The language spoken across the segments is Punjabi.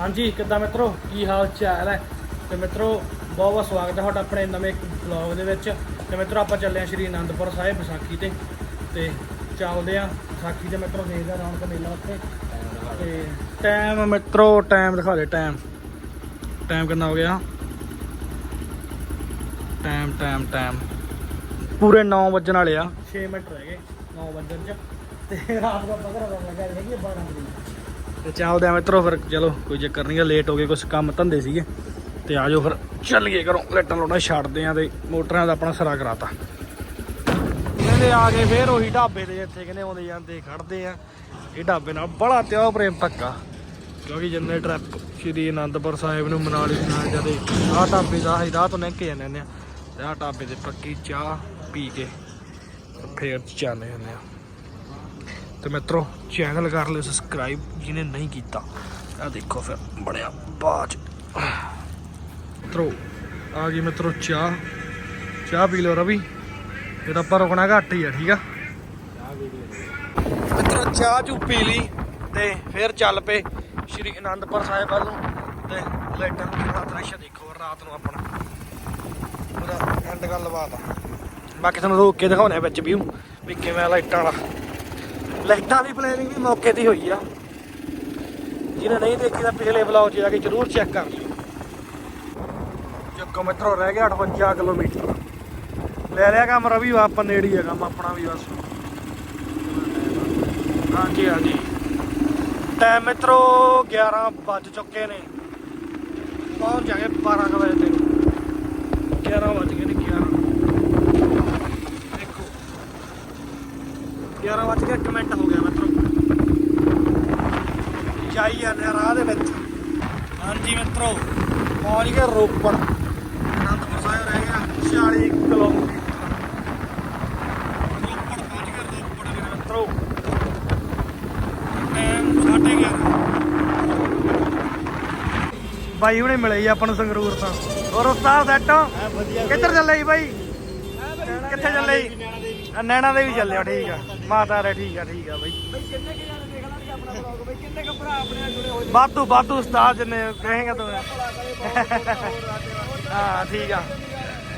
ਹਾਂਜੀ, ਕਿੱਦਾਂ ਮਿੱਤਰੋ? ਕੀ ਹਾਲ ਚਾਲ ਹੈ? ਤੇ ਮਿੱਤਰੋ, ਬਹੁਤ ਬਹੁਤ ਸਵਾਗਤ ਹੈ ਤੁਹਾਡਾ ਆਪਣੇ ਨਵੇਂ ਵਲੌਗ ਦੇ ਵਿੱਚ। ਤੇ ਮਿੱਤਰੋ, ਆਪਾਂ ਚੱਲੇ ਆ ਸ਼੍ਰੀ ਅਨੰਦਪੁਰ ਸਾਹਿਬ ਵਿਸਾਖੀ ਤੇ। ਤੇ ਚੱਲਦੇ ਆ ਵਿਸਾਖੀ ਤੇ ਮਿੱਤਰੋ, ਦੇਖਦੇ ਆ ਰੌਣਕ ਮੇਲਾ ਉੱਥੇ। ਤੇ ਟਾਈਮ ਮਿੱਤਰੋ ਟਾਈਮ ਦਿਖਾ ਦੇ ਟਾਈਮ ਟਾਈਮ ਕਿੰਨਾ ਹੋ ਗਿਆ? ਟਾਈਮ ਟਾਈਮ ਟਾਈਮ ਪੂਰੇ 9 ਵੱਜਣ ਵਾਲੇ ਆ। 6 ਮਿੰਟ ਰਹਿ ਗਏ 9 ਵੱਜਣ ਚ। ਤੇ ਰਾਤ ਦਾ ਪਤਾ ਲੱਗਾ ਹੈਗੀ 12 ਵਜੇ। ਤੇ ਚੱਲਦੇ ਆ ਮਿੱਤਰੋ ਫਿਰ, ਚਲੋ, ਕੋਈ ਚੱਕਰ ਨਹੀਂ ਗਾ ਲੇਟ ਹੋ ਗਏ ਕੁਝ ਕੰਮ ਧੰਦੇ ਸੀਗੇ। ਤੇ ਆਜੋ ਫਿਰ, ਚੱਲ ਗਏ ਘਰੋਂ ਲੈਟਾਂ ਲੋਟਾਂ ਛੱਡਦੇ ਆ ਤੇ ਮੋਟਰਾਂ ਦਾ ਆਪਣਾ ਸਰਾ ਕਰਾਤਾ। ਕਹਿੰਦੇ ਆ ਕੇ ਫੇਰ ਉਹੀ ਢਾਬੇ ਤੇ, ਜਿੱਥੇ ਕਹਿੰਦੇ ਆਉਂਦੇ ਜਾਂਦੇ ਖੜਦੇ ਆ। ਇਹ ਢਾਬੇ ਨਾਲ ਬੜਾ ਤਿਉ ਪ੍ਰੇਮ ਪੱਕਾ ਕਿਉਂਕਿ ਜਿੰਨੇ ਟ੍ਰਿਪ ਸ਼੍ਰੀ ਅਨੰਦਪੁਰ ਸਾਹਿਬ ਨੂੰ ਮਨਾਲੀ ਨਾਲ ਜਦੇ, ਆਹ ਢਾਬੇ ਦਾ ਅਸੀਂ ਰਾਹ ਤੋਂ ਲੰਘ ਕੇ ਜਾਂਦੇ ਹੁੰਦੇ ਆ। ਤੇ ਆਹ ਢਾਬੇ ਤੇ ਪੱਕੀ ਚਾਹ ਪੀ ਕੇ ਫੇਰ ਜਾਂਦੇ ਹੁੰਦੇ ਆ। ਤੇ ਮਿੱਤਰੋ ਚੈਨਲ ਕਰ ਲਿਓ ਸਬਸਕ੍ਰਾਈਬ ਜਿਹਨੇ ਨਹੀਂ ਕੀਤਾ ਆ ਦੇਖੋ ਫਿਰ ਬੜਿਆ ਬਾਜ। ਮਿੱਤਰੋ, ਆ ਗਈ ਮਿੱਤਰੋ ਚਾਹ। ਚਾਹ ਪੀ ਲਓ ਰਵੀ। ਇਹ ਤਾਂ ਆਪਾਂ ਰੁਕਣਾ ਘੱਟ ਹੀ ਆ, ਠੀਕ ਆ? ਮਿੱਤਰੋ, ਚਾਹ ਚੂ ਪੀ ਲਈ ਤੇ ਫਿਰ ਚੱਲ ਪਏ ਸ਼੍ਰੀ ਅਨੰਦਪੁਰ ਸਾਹਿਬ ਵੱਲ ਨੂੰ ਤੇ ਲਾਈਟਾਂ ਦਾ ਦ੍ਰਿਸ਼ ਦੇਖੋ, ਰਾਤ ਨੂੰ ਆਪਣਾ। ਪੂਰਾ ਐਂਡ ਗੱਲਬਾਤ ਆ। ਬਾਕੀ ਤੁਹਾਨੂੰ ਰੋਕ ਕੇ ਦਿਖਾਉਣੇ ਆ ਵਿੱਚ ਵੀਊ, ਵੀ ਕਿਵੇਂ ਲਾਈਟਾਂ ਵਾਲਾ। ਲਾਈਟਾਂ ਦੀ ਪਲੈਨਿੰਗ ਵੀ ਮੌਕੇ ਤੇ ਹੋਈ ਆ। ਜਿਹਨੇ ਨਹੀਂ ਦੇਖੀ ਤਾਂ ਪਿਛਲੇ ਵਲੌਗ 'ਚ ਜਾ ਕੇ ਜਰੂਰ ਚੈੱਕ ਕਰ ਲਿਓ। ਚੱਕੋ ਮਿੱਤਰੋ, ਰਹਿ ਗਿਆ 58 ਕਿਲੋਮੀਟਰ। ਲੈ ਲਿਆ ਕੰਮ ਰਵੀ ਆਪਾਂ ਨੇੜੇ ਹੀ ਆ ਕੰਮ, ਆਪਣਾ ਵੀ ਬਸ। ਹਾਂਜੀ ਹਾਂਜੀ। ਟਾਈਮ ਮਿੱਤਰੋ 11 ਵੱਜ ਚੁੱਕੇ ਨੇ। ਪਹੁੰਚ ਜਾਗੇ 12 ਕੁ ਵਜੇ ਤੇ 11 ਵੱਜ ਗਏ ਨੇ 11 ਦੇਖੋ 11 ਵੱਜ ਕੇ 1 ਮਿੰਟ ਹੋ ਗਿਆ ਮਿੱਤਰੋ ਜਾਈ ਜਾਂਦੇ ਆ ਰਾਹ ਦੇ ਵਿੱਚ ਹਾਂਜੀ ਮਿੱਤਰੋ ਰੋਪੜ ਅਨੰਦਪੁਰ ਸਾਹਿਬ ਰਹਿ ਗਿਆ 46 ਕਿਲੋਮੀਟਰ। ਰੋਪੜ ਪਹੁੰਚ ਗਏ ਰੋਪੜ ਮੇਰੇ ਮਿੱਤਰੋ। ਟਾਈਮ 11:30 ਬਾਈ ਹੁਣੇ ਮਿਲੇ ਜੀ ਆਪਾਂ ਨੂੰ ਸੰਗਰੂਰ ਤੋਂ। ਹੋਰ ਉਸਤਾਦ ਸੈੱਟ ਕਿੱਧਰ ਚੱਲੇ ਜੀ ਬਾਈ? ਕਿੱਥੇ ਚੱਲੇ ਜੀ? ਨੈਣਾ ਦੇ ਵੀ ਚੱਲੇ ਹੋ ਠੀਕ ਆ। ਮਾਤਾ ਦੇ ਠੀਕ ਆ ਠੀਕ ਆ ਬਾਈ। ਬਾਤੂ ਬਾਤੂ ਉਸਤਾਦ ਜਿੰਨੇ ਕਹੇਗਾ ਤੂੰ। ਹਾਂ ਠੀਕ ਆ।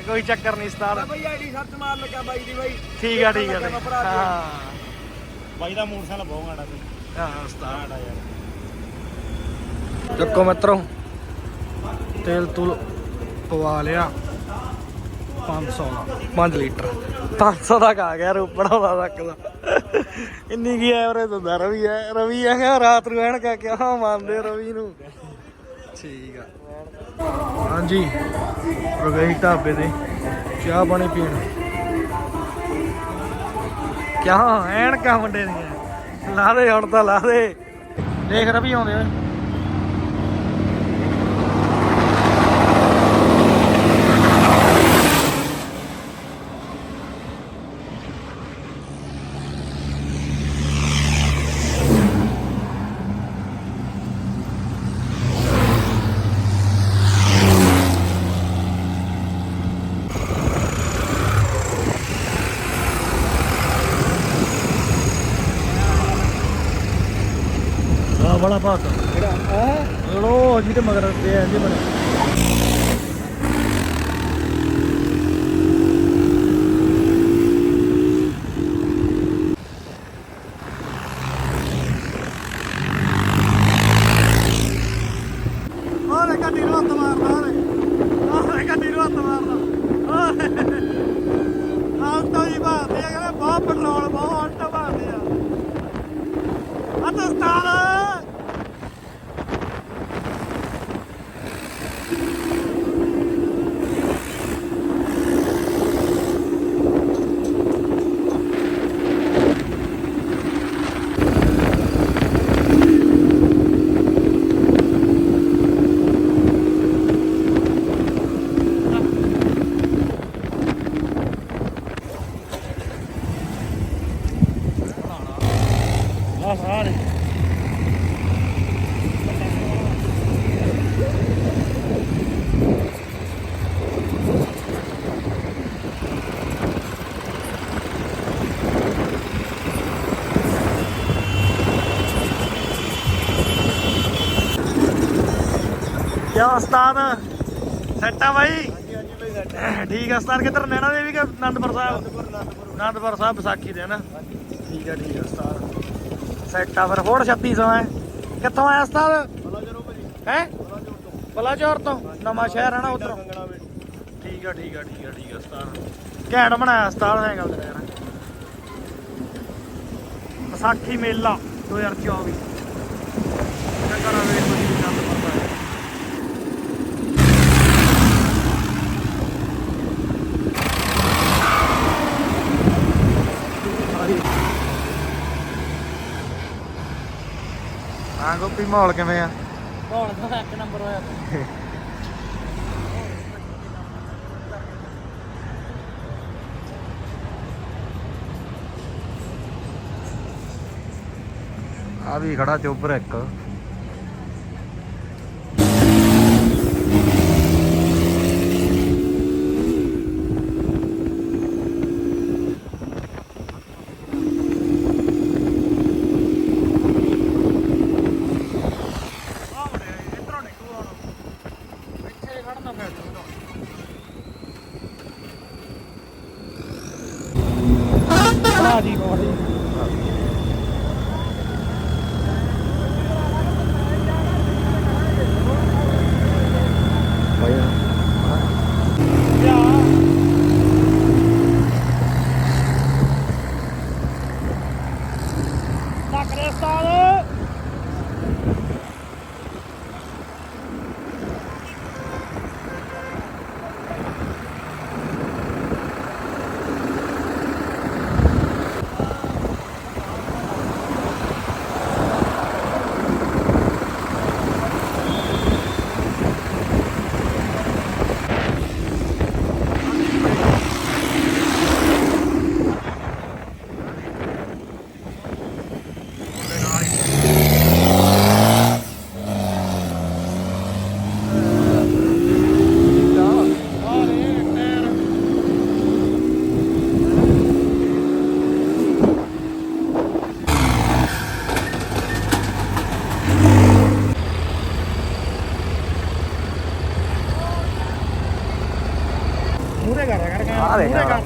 ਕੋਈ ਚੱਕਰ ਨਹੀਂ ਉਸਤਾਦ। ਬਾਈ ਆਈਡੀ ਸਰਚ ਮਾਰ ਲੱਗਾ ਬਾਈ ਦੀ ਬਾਈ। ਠੀਕ ਆ ਠੀਕ ਆ ਬਾਈ। ਹਾਂ। ਬਾਈ ਦਾ ਮੋਟਰਸਾਈਕਲ ਬਹੁਤ ਆੜਾ ਤੇ ਹਾਂ ਉਸਤਾਦ। ਆੜਾ ਯਾਰ। ਚੱਕੋ ਮਿੱਤਰੋ ਤੇਲ ਤੁਲ ਪਵਾ ਲਿਆ। 500 ਦਾ। 5 ਲੀਟਰ। 500 ਦਾ ਆ ਗਿਆ ਰੋਪੜ ਦਾ ਤੱਕ ਦਾ ਇੰਨੀ ਕੀ ਐਵਰੇਜ ਹੁੰਦਾ? ਰਵੀ ਐ, ਰਵੀ ਆ ਗਿਆ ਰਾਤ ਨੂੰ ਐਣ ਕਾ ਕਿਹਾ ਮੰਨਦੇ ਰਵੀ ਨੂੰ? ਠੀਕ ਆ। ਹਾਂਜੀ। ਰਗਈ ਢਾਬੇ ਤੇ ਚਾਹ ਪਾਣੀ ਪੀਣ। ਕਿਆ? ਐਣ ਕਾ ਮੁੰਡੇ ਦੀਆਂ। ਲਾ ਦੇ ਹੁਣ ਤਾਂ, ਲਾ ਦੇ। ਦੇਖ ਰਵੀ ਆਉਂਦੇ ਓਏ ਬੜਾ ਭਾਤ ਕਿਹੜਾ? ਹੈ? ਲੋ ਜੀ ਤੇ ਮਗਰ ਤੇ ਆ ਜੀ ਬਣੇ ਓਰੇ ਗੱਡੀ ਨੂੰ ਹੱਥ ਮਾਰਦਾ ਓਰੇ ਓਰੇ ਗੱਡੀ ਨੂੰ ਹੱਥ ਮਾਰਦਾ। ਓਰੇ ਆਲਟੋ ਹੀ ਬਾਤ ਇਹ ਕਹਿੰਦੇ ਬਹੁਤ ਪੈਟਰੋਲ ਬਹੁਤ ਆਲਟੋ ਬਾਤ ਆ। ਆ ਤਾਂ ਸਟਾਰ ਕਿਆ ਉਸਤਾਦ? ਸੈੱਟ ਆ ਬਾਈ? ਠੀਕ ਆ ਉਸਤਾਦ, ਕਿੱਧਰ ਨੈਣਾ ਦੇਵੀ ਕਿ ਅਨੰਦਪੁਰ ਸਾਹਿਬ? ਅਨੰਦਪੁਰ ਸਾਹਿਬ ਵਿਸਾਖੀ ਦੇ ਨਾ ਠੀਕ ਆ ਠੀਕ ਆ ਉਸਤਾਦ। ਸੈੱਟ ਆ ਫਿਰ, ਹੋਰ 3600 ਹੈ ਕਿੱਥੋਂ ਆਇਆ ਉਸਤਾਦ? ਬਲਾ ਭਾਜੀ ਹੈ? ਬਲਾ ਤੋਂ। ਨਵਾਂ ਸ਼ਹਿਰ ਹੈ ਨਾ ਉਧਰੋਂ? ਠੀਕ ਆ ਠੀਕ ਆ ਠੀਕ ਆ ਠੀਕ ਆ ਉਸਤਾਦ। ਘੈਂਟ ਬਣਾਇਆ ਉਸਤਾਦ ਸਾਈਕਲ ਤੇ ਯਾਰ ਵਿਸਾਖੀ ਮੇਲਾ 2024 ਚੱਕਰ ਆ ਵੇਖ ਕੋਈ ਚੰਦ ਪਰਦਾ ਹੈ ਹਾਂ ਗੋਪੀ ਮਾਹੌਲ ਕਿਵੇਂ ਆ? ਹੁਣ ਤਾਂ ਇੱਕ ਨੰਬਰ ਹੋਇਆ। ਆ ਵੀ ਖੜਾ ਚੋਬਰ ਇੱਕ। ਜੀ ਬੋਡੀ ਲੱਕ ਦੇ ਉਸਤਾਦ ਮੂਰੇ ਕਰ ਰਿਹਾ ਕਰ ਆ ਦੇਖ ਮੂਹਰੇ ਆ। ਕਰ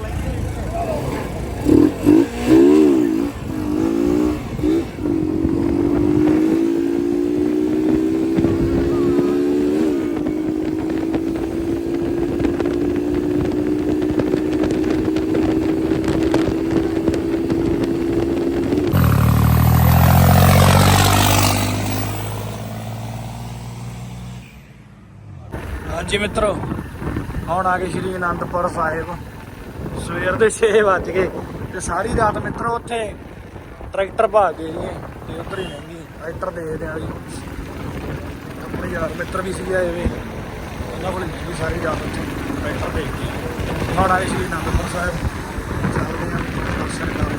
ਲੈ ਹਾਂਜੀ ਮਿੱਤਰੋ, ਹੁਣ ਆ ਗਏ ਸ਼੍ਰੀ ਅਨੰਦਪੁਰ ਸਾਹਿਬ। ਸਵੇਰ ਦੇ 6 ਵੱਜ ਗਏ ਤੇ ਸਾਰੀ ਰਾਤ ਮਿੱਤਰੋ ਉੱਥੇ ਟਰੈਕਟਰ ਭਾ ਗਏ ਜੀ ਤੇ ਉੱਧਰ ਹੀ ਲੰਘੀ ਟਰੈਕਟਰ ਦੇਖਦੇ ਆ ਜੀ ਆਪਣੇ ਯਾਰ ਮਿੱਤਰ ਵੀ ਸੀ ਆਏ ਵੇ, ਉਹਨਾਂ ਕੋਲ ਵੀ ਸਾਰੀ ਰਾਤ ਉੱਥੇ ਟਰੈਕਟਰ ਦੇਖ ਹੁਣ ਆ ਗਏ ਸ਼੍ਰੀ ਅਨੰਦਪੁਰ ਸਾਹਿਬ। ਚੱਲਦੇ ਆ ਦਰਸ਼ਨ ਕਰਦੇ